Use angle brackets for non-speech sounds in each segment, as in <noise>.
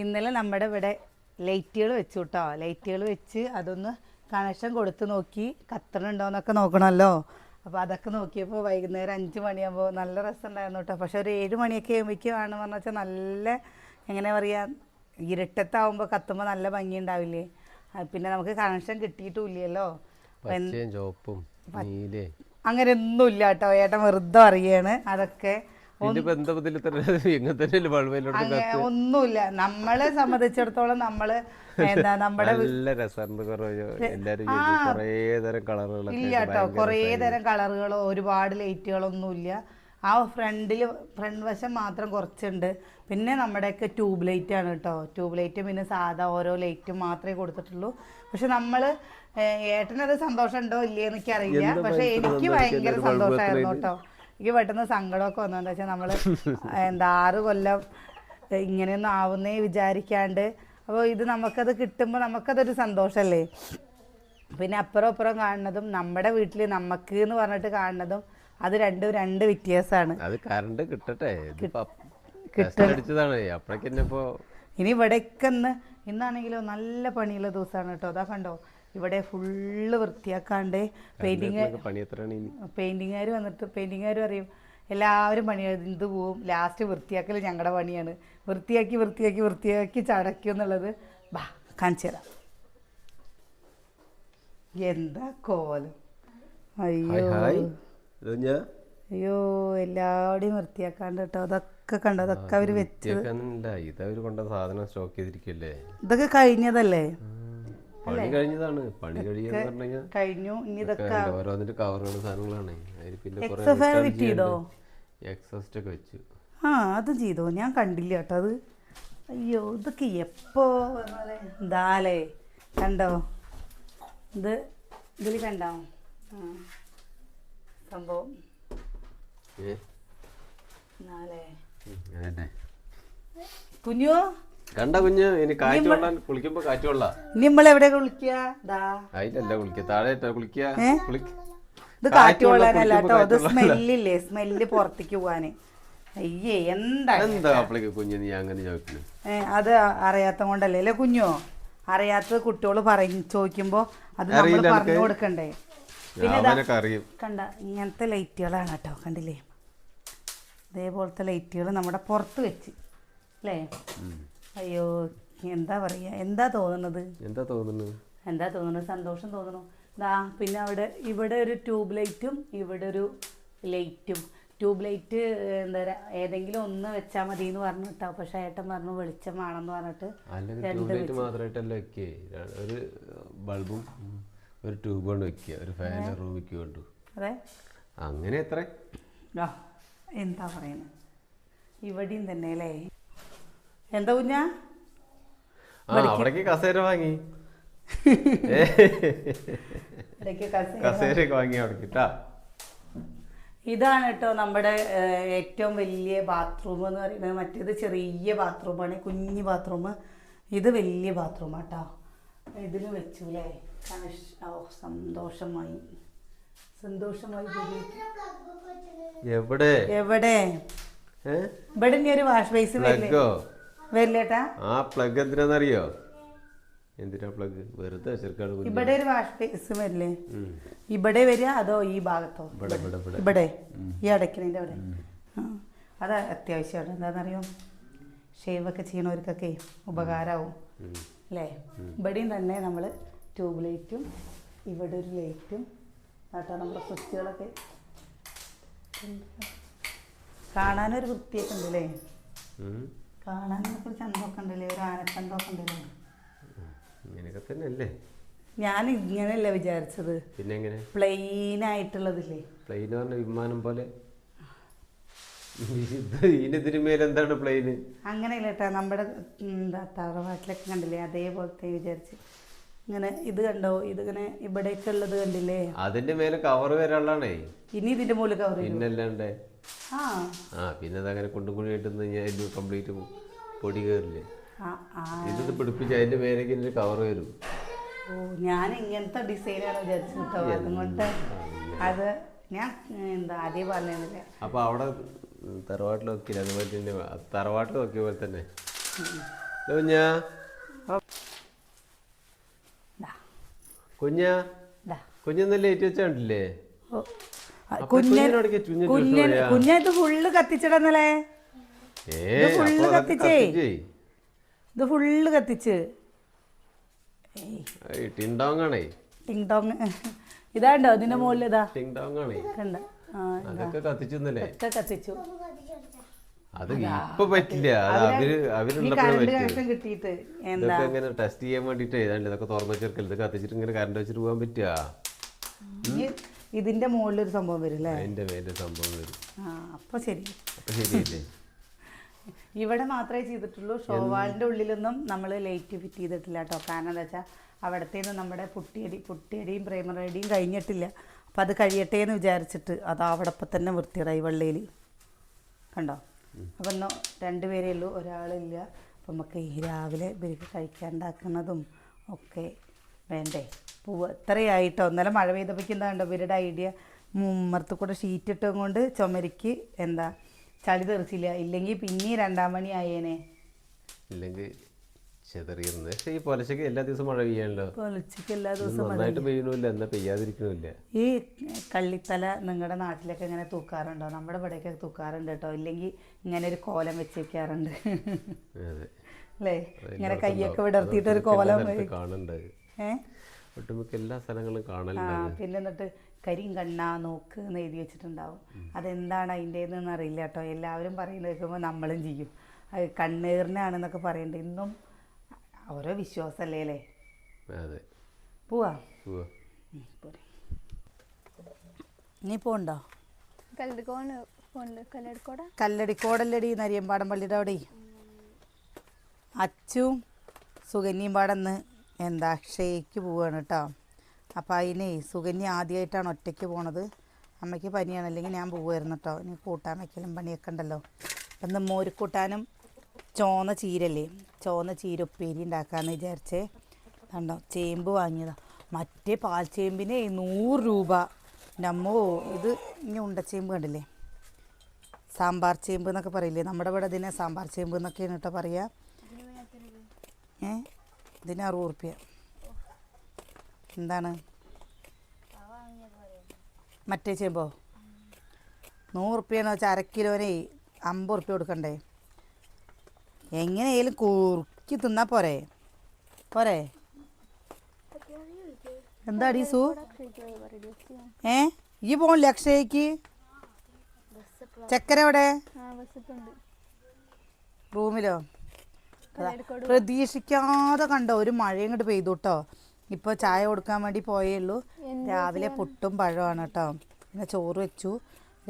ഇന്നലെ നമ്മുടെ ഇവിടെ ലൈറ്റുകൾ വെച്ചു കേട്ടോ. ലൈറ്റുകൾ വെച്ച് അതൊന്ന് കണക്ഷൻ കൊടുത്ത് നോക്കി. കത്തണുണ്ടോന്നൊക്കെ നോക്കണമല്ലോ. അപ്പോൾ അതൊക്കെ നോക്കിയപ്പോൾ വൈകുന്നേരം അഞ്ച് മണിയാകുമ്പോൾ നല്ല രസമുണ്ടായിരുന്നു കേട്ടോ. പക്ഷെ ഒരു ഏഴ് മണിയൊക്കെ ആകുമ്പോഴേക്കും ആണെന്ന് പറഞ്ഞു വെച്ചാൽ നല്ല എങ്ങനെ പറയുക ഇരട്ടത്താവുമ്പോൾ കത്തുമ്പോൾ നല്ല ഭംഗി ഉണ്ടാവില്ലേ പിന്നെ നമുക്ക് കണക്ഷൻ കിട്ടിയിട്ടുമില്ലല്ലോ. അങ്ങനെ ഒന്നും ഇല്ല കേട്ടോ. ഏട്ടൻ വെറുതെ അറിയാണ് അതൊക്കെ ഒന്നുമില്ല. നമ്മളെ സംബന്ധിച്ചിടത്തോളം നമ്മൾ എന്താ നമ്മുടെ നല്ല കളറുകളൊക്കെ ഇല്ല കേട്ടോ. കുറേ തരം കളറുകളോ ഒരുപാട് ലൈറ്റുകളൊന്നുമില്ല. ആ ഫ്രണ്ടിൽ ഫ്രണ്ട് വശം മാത്രം കുറച്ചുണ്ട്. പിന്നെ നമ്മുടെയൊക്കെ ട്യൂബ് ലൈറ്റ് ആണ് കേട്ടോ. ട്യൂബ് ലൈറ്റും പിന്നെ സാധാ ഓരോ ലൈറ്റും മാത്രമേ കൊടുത്തിട്ടുള്ളൂ. പക്ഷെ നമ്മൾ ഏട്ടനത് സന്തോഷം ഉണ്ടോ ഇല്ലേ എനിക്ക് അറിയില്ല പക്ഷെ എനിക്ക് ഭയങ്കര സന്തോഷമായിരുന്നു കേട്ടോ. എനിക്ക് പെട്ടെന്ന് സങ്കടമൊക്കെ വന്നു. എന്താ വെച്ചാൽ നമ്മൾ എന്താ ആറ് കൊല്ലം ഇങ്ങനെയൊന്നും ആവുന്നേ വിചാരിക്കാണ്ട്. അപ്പോൾ ഇത് നമുക്കത് കിട്ടുമ്പോൾ നമുക്കതൊരു സന്തോഷമല്ലേ പിന്നെ അപ്പുറം അപ്പുറം കാണുന്നതും നമ്മുടെ വീട്ടിൽ നമുക്ക് എന്ന് പറഞ്ഞിട്ട് കാണുന്നതും അത് രണ്ടും രണ്ട് വ്യത്യാസമാണ് അത് കറണ്ട് കിട്ടട്ടെ. ഇനി ഇവിടേക്കെന്ന് ഇന്നാണെങ്കിലോ നല്ല പണിയുള്ള ദിവസമാണ് കേട്ടോ. അതാ കണ്ടോ? ഇവിടെ ഫുള്ള് വൃത്തിയാക്കാണ്ട് പെയിന്റിങ് പെയിന്റിങ്ങുകാർ വന്നിട്ട് പെയിന്റിങ്ങുകാർ പറയും എല്ലാവരും പണി ഇത് പോവും. ലാസ്റ്റ് വൃത്തിയാക്കൽ ഞങ്ങളുടെ പണിയാണ്. വൃത്തിയാക്കി വൃത്തിയാക്കി വൃത്തിയാക്കി ചടയ്ക്കും എന്നുള്ളത്. ബാ കാണിച്ചു തരാം. എന്താ കോലം? അയ്യോ. അയ്യോ എല്ലാവരുടെയും വൃത്തിയാക്കാണ്ട് കേട്ടോ അതൊക്കെ കണ്ടോ? അതൊക്കെ വെച്ച് അവർ ചെയ്തിരിക്കല്ലേ? ഇതൊക്കെ കഴിഞ്ഞതല്ലേ? പണി കഴിഞ്ഞതാണ്. പണി കഴിയാന്ന് പറഞ്ഞു കഴിഞ്ഞാൽ കഴിഞ്ഞു. ഇനി ഇതൊക്കെ ഓരോന്നിന്റെ കവറുകൾ സാധനങ്ങളാണ്. അതിൽ പിന്നെ കുറെ എക്സഫയർ ഫിറ്റ് ചെയ്തോ എക്സോസ്റ്റ് ഒക്കെ വെച്ചു. ആ അത് ചെയ്തോ? ഞാൻ കണ്ടില്ല കേട്ടോ അത്. അയ്യോ ഇതൊക്കെ എപ്പോ? ദാലേ കണ്ടോ? ഇത് ഇതിൽ കണ്ടോ? സംഭവം. കുഞ്ഞു കണ്ട കുഞ്ഞ് ഇനി കാറ്റ് കൊള്ളാൻ കുളിക്കുമ്പോ കാറ്റ് കൊള്ളാം. നമ്മൾ എവിടെ കുളിക്കുക അതിലല്ല കുളിക്കുക താഴെ കുളിക്കുക ഇത് കാറ്റ് കൊള്ളാനല്ല കേട്ടോ കുളിക്കുമ്പോ സ്മെല്ലില്ലേ സ്മെല്ല് പുറത്തേക്ക് പോവാന്. അയ്യേ എന്താ എന്താ കുഞ്ഞ് നീ അങ്ങനെ അത് അറിയാത്ത കൊണ്ടല്ലേ? അല്ലേ കുഞ്ഞോ? അറിയാത്തത് കുട്ടികൾ പറയും ചോദിക്കുമ്പോ അത് നമ്മൾ പറഞ്ഞു കൊടുക്കണ്ടേ. പിന്നെ കണ്ട ഇങ്ങനത്തെ ലൈറ്റുകളാണ് കേട്ടോ കണ്ടില്ലേ? ഇതേപോലത്തെ ലൈറ്റുകൾ നമ്മുടെ പുറത്ത് വെച്ച് അല്ലേ? അയ്യോ എന്താ പറയുക എന്താ തോന്നുന്നത്? എന്താ തോന്നുന്നത്? എന്താ തോന്നുന്നത്? സന്തോഷം തോന്നുന്നു. ദാ പിന്നെ അവിടെ ഇവിടെ ഒരു ട്യൂബ് ലൈറ്റും ഇവിടെ ഒരു ലൈറ്റും. ട്യൂബ് ലൈറ്റ് എന്താ പറയുക ഏതെങ്കിലും ഒന്ന് വെച്ചാ മതി എന്ന് പറഞ്ഞു കേട്ടോ പക്ഷെ ഏട്ടൻ പറഞ്ഞു വെളിച്ചം വേണമെന്ന് പറഞ്ഞിട്ട് അല്ലെങ്കിൽ ട്യൂബ്ലൈറ്റ് മാത്രമായിട്ടല്ല വെക്കേ. ഒരു ബൾബും ഒരു ട്യൂബ് കൊണ്ട് വെക്കുക ഒരു ഫാൻ റൂമിക്ക് കൊണ്ടു അതെ. അങ്ങനെ എത്ര? എന്താ പറയുന്നത് ഇവിടെയും തന്നെ അല്ലേ? എന്താ കുഞ്ഞാ? അവിടേക്ക് കസേര വാങ്ങി. <laughs> കസേരയൊക്കെ വാങ്ങി. അവിടേക്ക് ഇതാണ് കേട്ടോ നമ്മുടെ ഏറ്റവും വലിയ ബാത്റൂം എന്ന് പറയുന്നത്. മറ്റേത് ചെറിയ ബാത്റൂമാണ് കുഞ്ഞ് ബാത്റൂം ഇത് വലിയ ബാത്റൂം കേട്ടോ ഇതിന് വെച്ചു അല്ലേ സന്തോഷമായി. സന്തോഷമായി. എവിടെ? എവിടെ? ഇവിടെ ഒരു വാഷ് ബേസ് വരില്ലേ? പ്ലഗോ വരില്ലേട്ടാ? ആ പ്ലഗ് എന്തിനാന്നറിയോ? എന്തിനാ പ്ലഗ് വെറുതെ ഇവിടെ ഒരു വാഷ് ബേസ് വരില്ലേ. ഇവിടെ വരിക അതോ ഈ ഭാഗത്തോ? ഇവിടെ ഇവിടെ ഇവിടെ. ഇവിടെ. ഈ അടയ്ക്കണതിന്റെ അവിടെ. അത് അത്യാവശ്യമാണ് എന്താണെന്നറിയോ ഷേവൊക്കെ ചെയ്യണവർക്കൊക്കെ ഉപകാരമാവും. അല്ലേ? ഇവിടെയും തന്നെ നമ്മൾ ട്യൂബ് ലൈറ്റും ഇവിടെ ഒരു ലൈറ്റും കേട്ടോ നമ്മുടെ സ്വിച്ചുകളൊക്കെ കാണാനൊരു വൃത്തിയൊക്കെ ഉണ്ട് അല്ലേ ഉം. കാണാനൊക്കെ ഒരു ചന്തമൊക്കെ ഉണ്ടല്ലേ? ഒരു ആനച്ചന്തമൊക്കെ ഉണ്ടല്ലേ? ഇങ്ങനെയൊക്കെ തന്നെ അല്ലേ ഞാൻ ഇങ്ങനെയല്ല വിചാരിച്ചത്. പിന്നെ എങ്ങനെ പ്ലെയിൻ ആയിട്ടുള്ളതില്ലേ പ്ലെയിൻ പറഞ്ഞ വിമാനം പോലെ. ഇത് ഇതിന് മേലെന്താണ് പ്ലെയിന്? അങ്ങനെയല്ല കേട്ടോ നമ്മുടെ എന്താ തറവാട്ടിലൊക്കെ കണ്ടില്ലേ? അതേപോലത്തെ വിചാരിച്ച്. ഇങ്ങനെ ഇത് കണ്ടോ? ഇതിങ്ങനെ ഇവിടേക്കുള്ളത് കണ്ടില്ലേ? അതിന്റെ മേലെ കവർ വരാനുള്ളതാണേ. ഇനി ഇതിന്റെ മുകളിൽ കവർ ഇല്ലല്ലേ പിന്നല്ലാണ്ട്? ആ. പിന്നെ അതങ്ങനെ കുണ്ടും ആയിട്ട് ഞാൻ ഇത് കംപ്ലീറ്റ് പൊടി കയറില്ലേ? ഇത് പിടിപ്പിച്ച് അതിന്റെ മേലേക്ക് ഇതിന്റെ കവർ വരും. ഓ ഞാൻ ഇങ്ങനത്തെ ഡിസൈനാണ് വിചാരിച്ചത് കേട്ടോ അതുകൊണ്ട് അത് ഞാൻ എന്താ ആദ്യം പറഞ്ഞില്ലേ അപ്പൊ അവിടെ തറവാട്ടിൽ നോക്കിയില്ല. അതുപോലെ തന്നെ തറവാട്ടിൽ നോക്കിയ പോലെ തന്നെ. കുഞ്ഞാ. കുഞ്ഞാ. ദാ. കുഞ്ഞൊന്നും ലേറ്റ് വെച്ചാണ്ടില്ലേ കുഞ്ഞൻ കുഞ്ഞൻ. കുഞ്ഞത് ഫുള്ള് കത്തിച്ചിടന്നല്ലേ ഇത് ഫുള്ള് കത്തിച്ചേ. ഇത് ഫുള്ള് കത്തിച്ച്. ടിങ് ടോങ് ഇതാണ്ടോ ഇതിന്റെ മുകളിൽ ഇതാ? കണ്ട. അതൊക്കെ കത്തിച്ചെന്നല്ലേ കത്തിച്ചു. അത് ഇപ്പൊ പറ്റില്ല. അത് അവർ അവരുള്ളപ്പോഴേ കിട്ടിയിട്ട് ഇതൊക്കെ ഇങ്ങനെ ടെസ്റ്റ് ചെയ്യാൻ വേണ്ടിട്ട് ഏതാണ്ട് ഇതൊക്കെ തുറന്നു വെച്ചെടുക്കൽ ഇത് കത്തിച്ചിട്ട് ഇങ്ങനെ കറണ്ട് വെച്ചിട്ട് പോകാൻ പറ്റുക. ഇതിന്റെ മുകളിൽ ഒരു സംഭവം വരും അല്ലേ? അതിന്റെ മേലെ സംഭവം വരും. ആ അപ്പൊ ശരി. അപ്പൊ ശരിയല്ലേ? ഇവിടെ മാത്രമേ ചെയ്തിട്ടുള്ളൂ. ഷോവാളിന്റെ ഉള്ളിലൊന്നും നമ്മൾ ലൈറ്റ് ഫിറ്റ് ചെയ്തിട്ടില്ല കേട്ടോ. കാരണം എന്താ വെച്ചാൽ അവിടത്തേന്ന് നമ്മുടെ പുട്ടിയടി പുട്ടിയടിയും പ്രേമറടിയും കഴിഞ്ഞിട്ടില്ല. അപ്പം അത് കഴിയട്ടെ എന്ന് വിചാരിച്ചിട്ട് അത് അവിടെ ഇപ്പം തന്നെ വൃത്തിയിടായി വെള്ളയിൽ കണ്ടോ? അപ്പം ഇന്ന് രണ്ടുപേരേ ഉള്ളൂ ഒരാളില്ല. അപ്പം നമുക്ക് ഈ രാവിലെ ഇവർക്ക് കഴിക്കാണ്ടാക്കുന്നതും ഒക്കെ വേണ്ടേ? പൂവ് ഇത്രയായിട്ടോ ഇന്നലെ മഴ പെയ്തപ്പോഴേക്കും എന്താ കണ്ടോ? ഇവരുടെ ഐഡിയ മുമ്മർത്ത് കൂടെ ഷീറ്റ് ഇട്ടും കൊണ്ട് ചുമരിക്ക് എന്താ ചളി തെറിച്ചില്ല. ഇല്ലെങ്കിൽ പിന്നെ രണ്ടാം മണി ആയേനെ. ഇല്ലെങ്കിൽ പക്ഷെ ഈ പൊലച്ചക്ക് എല്ലാ ദിവസവും മഴ പെയ്യാണല്ലോ. പൊലച്ചക്ക് എല്ലാ ദിവസവും നന്നായിട്ട് എന്നാ പെയ്യാതിരിക്കണില്ല ഈ കള്ളിത്തല നിങ്ങളുടെ നാട്ടിലൊക്കെ ഇങ്ങനെ തൂക്കാറുണ്ടോ? നമ്മുടെ ഇവിടെയൊക്കെ തൂക്കാറുണ്ട് കേട്ടോ. ഇല്ലെങ്കിൽ ഇങ്ങനെ ഒരു കോലം വെച്ച് വെക്കാറുണ്ട് അതെ. അല്ലേ? ഇങ്ങനെ കയ്യൊക്കെ. വിടർത്തിയിട്ട് ഒരു കോലം കാണുന്നുണ്ട്. ഏ? ഒട്ടുമിക്ക എല്ലാ സ്ഥലങ്ങളും ആ കാണലുണ്ട് പിന്നെ എന്നിട്ട് കരിങ്കണ്ണ നോക്ക് എന്ന് എഴുതി വെച്ചിട്ടുണ്ടാവും. അതെന്താണ് അതിന്റെതെന്ന് അറിയില്ല കേട്ടോ. എല്ലാവരും പറയുന്നത് കേൾക്കുമ്പോൾ നമ്മളും ചെയ്യും അത് കണ്ണീറിനാണെന്നൊക്കെ പറയുന്നുണ്ട് ഇന്നും ഓരോ വിശ്വാസമല്ലേ അല്ലേ? അതെ. പോവാ. നീ പോണ്ടോ? കല്ലടിക്കോടല്ലടി നരിയമ്പാടം പള്ളിയുടെ അവിടെ അച്ചും സുകന്യയും പാടന്ന് എന്താ അക്ഷയ്ക്ക് പോവുകയാണ് കേട്ടോ അപ്പോൾ അതിനെ സുകന്യ ആദ്യമായിട്ടാണ് ഒറ്റയ്ക്ക് പോണത്. അമ്മയ്ക്ക് പനിയാണ് അല്ലെങ്കിൽ ഞാൻ പോവുമായിരുന്നു കേട്ടോ ഇനി കൂട്ടാൻ വയ്ക്കലും പണിയൊക്കെ ഉണ്ടല്ലോ. അപ്പം ഇന്ന് മോരിക്കൂട്ടാനും ചോന്ന ചീരല്ലേ ചോന്ന ചീര ഉപ്പേരി ഉണ്ടാക്കാമെന്ന് വിചാരിച്ചേ. കണ്ടോ ചേമ്പ് വാങ്ങിയതാ. മറ്റേ പാൽ ചേമ്പിന് നൂറ് രൂപ. നമ്മോ ഇത് ഇനി ഉണ്ടച്ചേമ്പ് കണ്ടില്ലേ? സാമ്പാർ ചേമ്പ് എന്നൊക്കെ പറയില്ലേ? നമ്മുടെ ഇവിടെ ഇതിനെ സാമ്പാർ ചേമ്പ് എന്നൊക്കെയാണ് കേട്ടോ പറയുക ഏ? ഇതിന് അറുപത് റുപ്യ എന്താണ്? മറ്റേ ചെയ്യുമ്പോൾ നൂറ് റുപ്യെന്ന് വെച്ചാൽ അര കിലോനെ അമ്പത് റുപ്യ കൊടുക്കണ്ടേ? എങ്ങനെയായാലും കുറുക്കി തിന്നാ പോരെ? പോരെ? എന്താ അടീസു ഏ? ഈ പോണില്ലേ അക്ഷയ്ക്ക്? ചക്കര എവിടെ? ആ ബസ്സിട്ടുണ്ട് റൂമിലോ? പ്രതീക്ഷിക്കാതെ കണ്ട ഒരു മഴയും ഇങ്ങോട്ട് പെയ്തു കേട്ടോ ഇപ്പൊ ചായ കൊടുക്കാൻ വേണ്ടി പോയേ ഉള്ളൂ രാവിലെ പുട്ടും പഴമാണ് കേട്ടോ പിന്നെ ചോറ് വെച്ചു.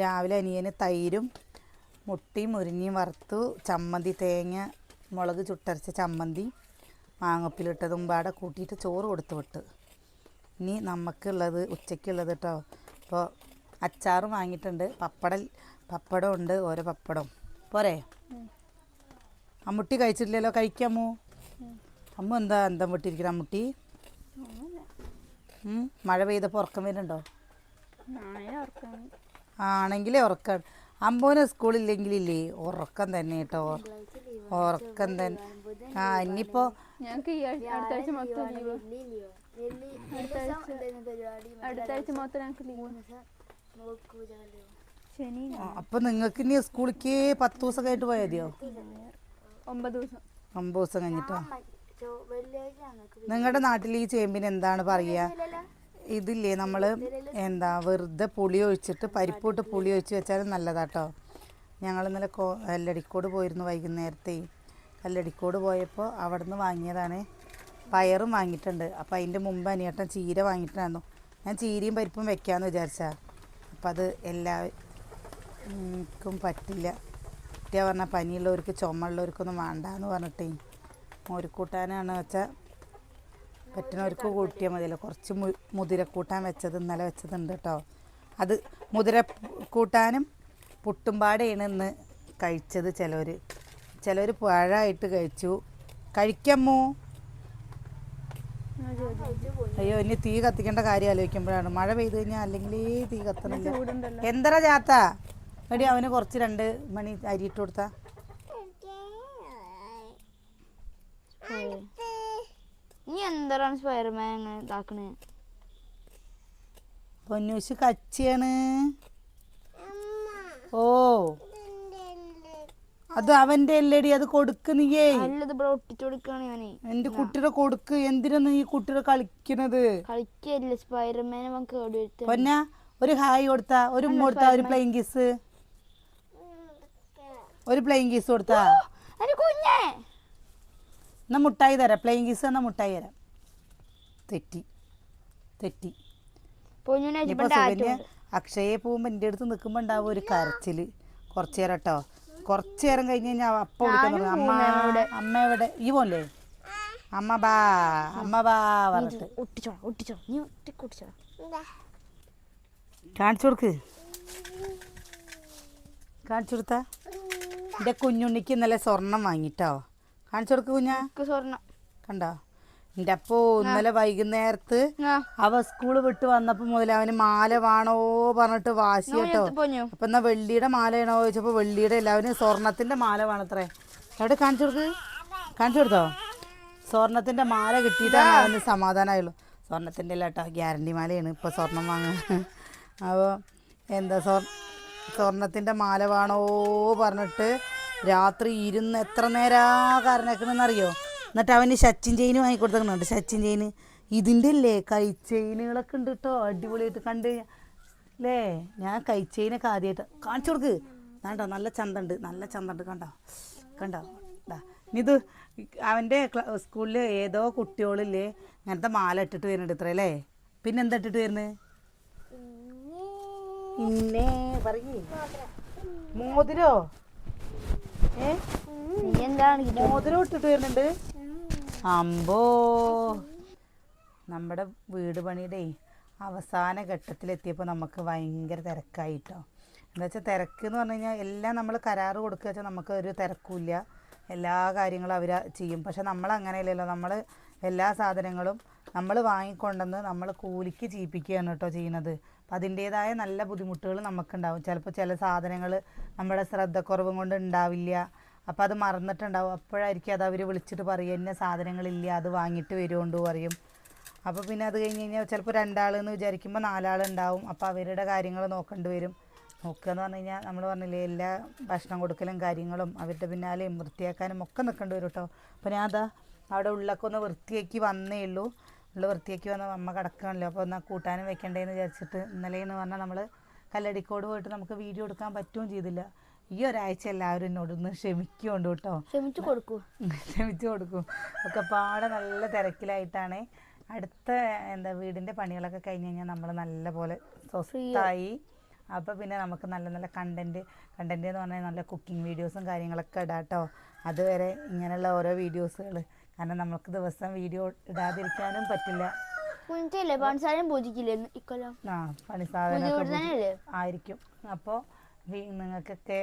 രാവിലെ അനിയന് തൈരും മുട്ടിയും മുരിങ്ങയും വറുത്തു. ചമ്മന്തി തേങ്ങ മുളക് ചുട്ടരച്ച ചമ്മന്തി മാങ്ങപ്പിലിട്ടതും പാടെ കൂട്ടിയിട്ട് ചോറ് കൊടുത്തു വിട്ട്. ഇനി നമുക്കുള്ളത് ഉച്ചയ്ക്കുള്ളത് കേട്ടോ അപ്പോൾ അച്ചാറും വാങ്ങിയിട്ടുണ്ട്. പപ്പടം പപ്പടം ഉണ്ട് ഓരോ പപ്പടം. പോരെ? അമ്മുട്ടി കഴിച്ചിട്ടില്ലല്ലോ കഴിക്കാമോ? അമ്മ എന്താ എന്താ വിട്ടിരിക്കുന്ന അമ്മുട്ടി മഴ പെയ്തപ്പോൾ ഉറക്കം വരുന്നുണ്ടോ? ആണെങ്കിലേ ഉറക്കം അമ്പോന് സ്കൂളില്ലെങ്കിലില്ലേ? ഉറക്കം തന്നെ കേട്ടോ. ഉറക്കം തന്നെ. ആ ഇനിയിപ്പോ അപ്പൊ നിങ്ങൾക്ക് ഇനി സ്കൂളിലേക്ക് പത്ത് ദിവസം കഴിഞ്ഞിട്ട് പോയാൽ മതിയോ? ഒമ്പത് ദിവസം. ഒമ്പത് ദിവസം കഴിഞ്ഞിട്ടോ? നിങ്ങളുടെ നാട്ടിൽ ഈ ചേമ്പിന് എന്താണ് പറയുക ഇതില്ലേ നമ്മൾ എന്താ വെറുതെ പുളി ഒഴിച്ചിട്ട് പരിപ്പോട്ട് പുളി ഒഴിച്ച് വെച്ചാലും നല്ലതാട്ടോ. ഞങ്ങൾ ഇന്നലെ കോ കല്ലടിക്കോട് പോയിരുന്നു വൈകുന്നേരത്തെ. കല്ലടിക്കോട് പോയപ്പോൾ അവിടെ നിന്ന് വാങ്ങിയതാണ്. പയറും വാങ്ങിയിട്ടുണ്ട്. അപ്പോൾ അതിന്റെ മുമ്പ് അനിയേട്ടൻ ചീര വാങ്ങിയിട്ടുണ്ടായിരുന്നു ഞാൻ ചീരയും പരിപ്പും വെക്കാമെന്ന് വിചാരിച്ചാ. അപ്പം അത് എല്ലാവർക്കും പറ്റില്ല. കുട്ടിയ പറഞ്ഞാൽ പനിയുള്ളവർക്ക് ചുമയുള്ളവർക്കൊന്നും വേണ്ടാന്ന് പറഞ്ഞിട്ടേ മോരിക്കൂട്ടാനാണ് വെച്ചാൽ പറ്റുന്നവർക്ക് കൂട്ടിയാൽ മതിയല്ലോ. കുറച്ച് മുതിരക്കൂട്ടാൻ വെച്ചത് ഇന്നലെ വെച്ചതുണ്ട് കേട്ടോ അത് മുതിര കൂട്ടാനും പുട്ടുംപാടെയാണ് ഇന്ന് കഴിച്ചത് ചിലവർ ചിലവർ പഴമായിട്ട് കഴിച്ചു. കഴിക്കമ്മോ? അയ്യോ ഇനി തീ കത്തിക്കേണ്ട കാര്യം ആലോചിക്കുമ്പോഴാണ്. മഴ പെയ്ത് കഴിഞ്ഞാൽ അല്ലെങ്കിൽ തീ കത്തണില്ല. എന്തറ ചാത്ത? എടി അവന് കുറച്ച് രണ്ട് മണി അരി ഇട്ട് കൊടുത്താ. എന്താണ് സ്പൈർമാൻ ഇതാക്കണേ? പൊന്നൂശ് കച്ചിയാണ്. ഓ. അത് അവന്റെ അല്ലേടി അത് കൊടുക്ക് നീയേ. എന്റെ കുട്ടിയുടെ കൊടുക്ക് എന്തിനാ നീ കുട്ടിയുടെ കളിക്കണത്? കളിക്കല്ലേ സ്പൈർമാൻ പൊന്ന ഒരു ഹായ് കൊടുത്താ ഒരു കൊടുത്താ ഒരു പ്ലെയിൻ കിസ് ഒരു പ്ലെയിൻ കീസ് കൊടുത്താ? കുഞ്ഞേ. എന്നാ മുട്ടായി തരാം. പ്ലെയിൻ കീസ് എന്നാ മുട്ടായി തരാം. തെറ്റി. തെറ്റി. പൊന്നുനെ ഇനിയിപ്പോ സുകന്യ അക്ഷയെ പോകുമ്പോ എന്റെ അടുത്ത് നിൽക്കുമ്പോ ഉണ്ടാവും ഒരു കരച്ചിൽ. കുറച്ചു നേരം കേട്ടോ. കുറച്ചു നേരം കഴിഞ്ഞ് കഴിഞ്ഞാൽ അപ്പ വിളിക്കാൻ. അമ്മ അമ്മ എവിടെ? ഈ പോലെ അമ്മ ബാ അമ്മ ബാ പറഞ്ഞിട്ട്. നീ കാണിച്ചു കൊടുക്ക്. കാണിച്ചു കൊടുത്താ? എന്റെ കുഞ്ഞുണ്ണിക്ക് ഇന്നലെ സ്വർണം വാങ്ങിട്ടോ. കാണിച്ചു കൊടുക്ക് കുഞ്ഞാ. സ്വർണം. സ്വർണം കണ്ടോ? എന്റെ അപ്പോ ഇന്നലെ വൈകുന്നേരത്ത് അവ സ്കൂൾ വിട്ട് വന്നപ്പോ മുതൽ അവന് മാല വേണോ പറഞ്ഞിട്ട് വാശി കേട്ടോ. അപ്പൊ എന്നാ വെള്ളിയുടെ മാലയാണോ ചോദിച്ചപ്പോ വെള്ളിയുടെ അല്ല അവന് സ്വർണത്തിന്റെ മാല വേണത്രേ. എവിടെ കാണിച്ചു കൊടുക്ക്? കാണിച്ചു കൊടുത്തോ? സ്വർണത്തിന്റെ മാല കിട്ടിയിട്ടാണ് അവന് സമാധാനമായുള്ളൂ സ്വർണത്തിന്റെ അല്ല കേട്ടോ ഗ്യാരണ്ടി മാലയാണ് ഇപ്പൊ സ്വർണം വാങ്ങുക അപ്പോൾ എന്താ സ്വർ സ്വർണത്തിന്റെ മാല വേണോ പറഞ്ഞിട്ട് രാത്രി ഇരുന്ന് എത്ര നേരാ കാരണക്കണെന്നറിയോ എന്നിട്ട് അവന് സച്ചിൻ ചെയിന് കൊടുത്തേക്കുന്നുണ്ട് സച്ചിൻ ചെയിന് ഇതിന്റെ അല്ലേ? കൈ ചെയിനുകളൊക്കെ ഉണ്ട് കേട്ടോ അടിപൊളിയായിട്ട് കണ്ട്. അല്ലേ ഞാൻ കൈച്ചെയിനൊക്കെ ആദ്യമായിട്ട് കാണിച്ചു കൊടുക്ക്. കണ്ടോ? നല്ല ചന്തണ്ട്. നല്ല ചന്തണ്ട്. കണ്ടോ? കണ്ടോ. ഇത് അവന്റെ സ്കൂളിൽ ഏതോ കുട്ടികളില്ലേ ഇങ്ങനത്തെ മാല ഇട്ടിട്ട് വരുന്നുണ്ട് ഇത്ര അല്ലേ പിന്നെ എന്താ ഇട്ടിട്ട് വരുന്നത് പിന്നെ പറയേ. മോതിരോ? നീ എന്താണ് ഇത്? മോതിരം ഇട്ടിട്ട് വരുന്നുണ്ട്. അമ്പോ. നമ്മുടെ വീട് പണിയുടെ അവസാന ഘട്ടത്തിലെത്തിയപ്പോൾ നമുക്ക് ഭയങ്കര തിരക്കായിട്ടോ. എന്താ വെച്ചാൽ തിരക്ക് എന്ന് പറഞ്ഞു കഴിഞ്ഞാൽ എല്ലാം നമ്മൾ കരാറ് കൊടുക്കുക വെച്ചാൽ നമുക്ക് ഒരു തിരക്കുമില്ല എല്ലാ കാര്യങ്ങളും അവർ ചെയ്യും. പക്ഷെ നമ്മൾ അങ്ങനെയല്ലല്ലോ നമ്മൾ എല്ലാ സാധനങ്ങളും നമ്മൾ വാങ്ങിക്കൊണ്ടെന്ന് നമ്മൾ കൂലിക്ക് ചെയ്യിപ്പിക്കുകയാണ് കേട്ടോ ചെയ്യുന്നത്. അപ്പം അതിന്റേതായ നല്ല ബുദ്ധിമുട്ടുകൾ നമുക്കുണ്ടാവും. ചിലപ്പോൾ ചില സാധനങ്ങൾ നമ്മുടെ ശ്രദ്ധക്കുറവും കൊണ്ട് ഉണ്ടാവില്ല. അപ്പോൾ അത് മറന്നിട്ടുണ്ടാവും. അപ്പോഴായിരിക്കും അത് അവർ വിളിച്ചിട്ട് പറയും എന്നെ സാധനങ്ങളില്ല അത് വാങ്ങിയിട്ട് വരുമുണ്ട് പറയും. അപ്പോൾ പിന്നെ അത് കഴിഞ്ഞ് കഴിഞ്ഞാൽ ചിലപ്പോൾ രണ്ടാളെന്ന് വിചാരിക്കുമ്പോൾ നാലാളുണ്ടാവും അപ്പോൾ അവരുടെ കാര്യങ്ങൾ നോക്കേണ്ടി വരും. നോക്കുക എന്ന് പറഞ്ഞു കഴിഞ്ഞാൽ നമ്മൾ പറഞ്ഞില്ലേ എല്ലാ ഭക്ഷണം കൊടുക്കലും കാര്യങ്ങളും അവരുടെ പിന്നാലെയും വൃത്തിയാക്കാനും ഒക്കെ നിൽക്കേണ്ടി വരും കേട്ടോ. അപ്പോൾ ഞാൻ അതാ അവിടെ ഉള്ളൊക്കെ ഒന്ന് വൃത്തിയാക്കി വന്നേ ഉള്ളൂ. ഉള്ള വൃത്തിയാക്കി വന്ന അമ്മ കിടക്കണല്ലോ അപ്പോൾ എന്നാൽ കൂട്ടാനും വെക്കണ്ടേന്ന് വിചാരിച്ചിട്ട് ഇന്നലെയെന്ന് പറഞ്ഞാൽ നമ്മൾ കല്ലടിക്കോട് പോയിട്ട് നമുക്ക് വീഡിയോ എടുക്കാൻ പറ്റുകയും ചെയ്തില്ല. ഈ ഒരാഴ്ച എല്ലാവരും എന്നോടൊന്ന് ക്ഷമിക്കുകൊണ്ട് കേട്ടോ. ക്ഷമിച്ചു കൊടുക്കൂ. ക്ഷമിച്ചു കൊടുക്കും. ഒക്കെ പാടെ നല്ല തിരക്കിലായിട്ടാണ് അടുത്ത എന്താ വീടിന്റെ പണികളൊക്കെ കഴിഞ്ഞ് കഴിഞ്ഞാൽ നമ്മൾ നല്ല പോലെ സ്വസ്ഥായി അപ്പോൾ പിന്നെ നമുക്ക് നല്ല നല്ല കണ്ടന്റ് കണ്ടന്റ് എന്ന് പറഞ്ഞാൽ നല്ല കുക്കിംഗ് വീഡിയോസും കാര്യങ്ങളൊക്കെ ഇടാം കേട്ടോ അതുവരെ ഇങ്ങനെയുള്ള ഓരോ വീഡിയോസുകൾ കാരണം നമുക്ക് ദിവസം വീഡിയോ ഇടാതിരിക്കാനും പറ്റില്ല. പൂജിക്കില്ലേ ഇക്കൊല്ലം? ആ ആയിരിക്കും. അപ്പോൾ നിങ്ങൾക്കൊക്കെ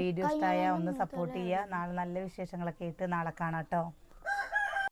വീഡിയോ ഇഷ്ടമായ ഒന്ന് സപ്പോർട്ട് ചെയ്യുക. നാളെ നല്ല വിശേഷങ്ങളൊക്കെ ആയിട്ട് നാളെ കാണാം കേട്ടോ.